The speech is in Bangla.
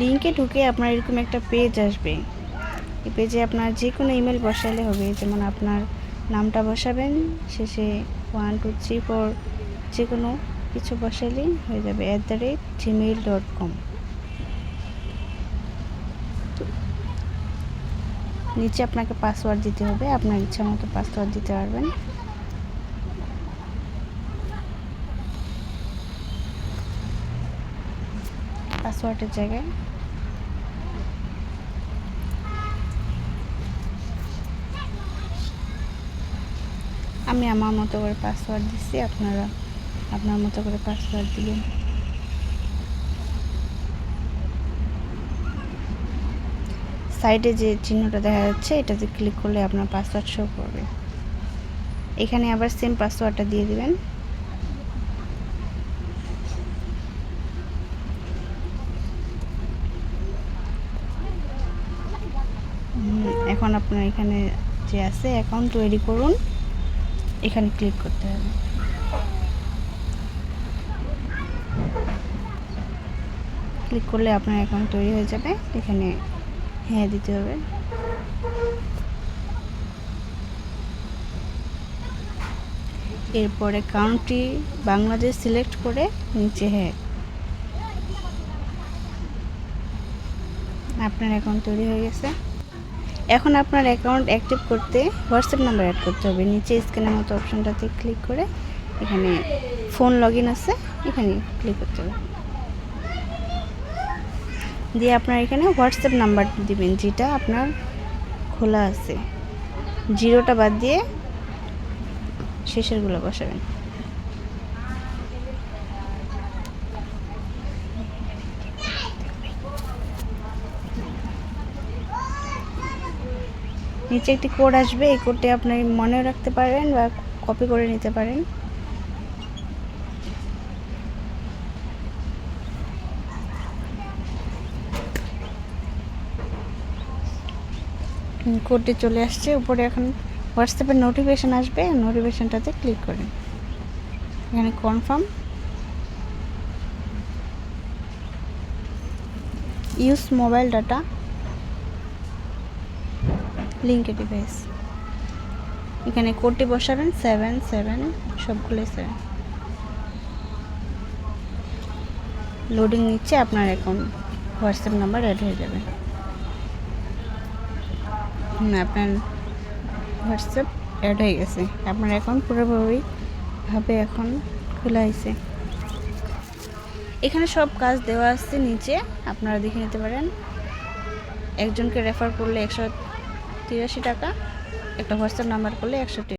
লিঙ্কে ঢুকে আপনার এরকম একটা পেজ আসবে। এই পেজে আপনার যে কোনো ইমেল বসালে হবে, যেমন আপনার নামটা বসাবেন, শেষে ওয়ান টু থ্রি ফোর যে কোনো কিছু বসালেই হয়ে যাবে at the rate Gmail dot com নিচে আপনাকে পাসওয়ার্ড দিতে হবে, আপনার ইচ্ছা মতো পাসওয়ার্ড দিতে পারবেন। পাসওয়ার্ডের জায়গায়। আমি আমার মতো করে পাসওয়ার্ড দিচ্ছি আপনারা আপনার মতো করে পাসওয়ার্ড দিবেন সাইডে যে চিহ্নটা দেখা যাচ্ছে, এটাতে ক্লিক করলে আপনার পাসওয়ার্ড শো করবে। এখানে আবার সেম পাসওয়ার্ডটা দিয়ে দিবেন। এখন আপনার এখানে যে আছে অ্যাকাউন্ট তৈরি করুন। এখানে ক্লিক করতে হবে। ক্লিক করলে আপনার অ্যাকাউন্ট তৈরি হয়ে যাবে। এখানে হ্যাঁ দিতে হবে। এরপরে কাউন্ট্রি বাংলাদেশ সিলেক্ট করে নিচে হ্যাঁ। আপনার অ্যাকাউন্ট তৈরি হয়ে গেছে। এখন আপনার অ্যাকাউন্ট অ্যাক্টিভ করতে হোয়াটসঅ্যাপ নাম্বার অ্যাড করতে হবে। নিচে স্ক্যানের মতো অপশনটাতে ক্লিক করে এখানে ফোন লগ আছে, এখানে ক্লিক করতে হবে। দিয়ে আপনার এখানে হোয়াটসঅ্যাপ নাম্বার দিবেন, যেটা আপনার খোলা আছে। জিরোটা বাদ দিয়ে শেষেরগুলো বসাবেন। নিচে একটি কোড আসবে, এই কোডটি আপনি মনে রাখতে পারেন বা কপি করে নিতে পারেন। কোডটি চলে আসছে, উপরে এখন হোয়াটসঅ্যাপের নোটিফিকেশান আসবে, নোটিফিকেশানটাতে ক্লিক করেন। এখানে কনফার্ম। Use mobile data. লিঙ্কে ডিভাইস। এখানে কোডটি বসাবেন সেভেন সেভেন সবগুলোই সেভেন লোডিং নিচ্ছে আপনার অ্যাকাউন্ট হোয়াটসঅ্যাপ নাম্বার অ্যাড হয়ে যাবে। আপনার হোয়াটসঅ্যাপ অ্যাড হয়ে গেছে। আপনার অ্যাকাউন্ট পুরোপুরি ভাবে এখন খোলা হয়েছে। এখানে সব কাজ দেওয়া আছে নিচে। আপনারা দেখে নিতে পারেন। একজনকে রেফার করলে একশো তিরাশি টাকা। একটা হোয়াটসঅ্যাপ নাম্বার করলে একশো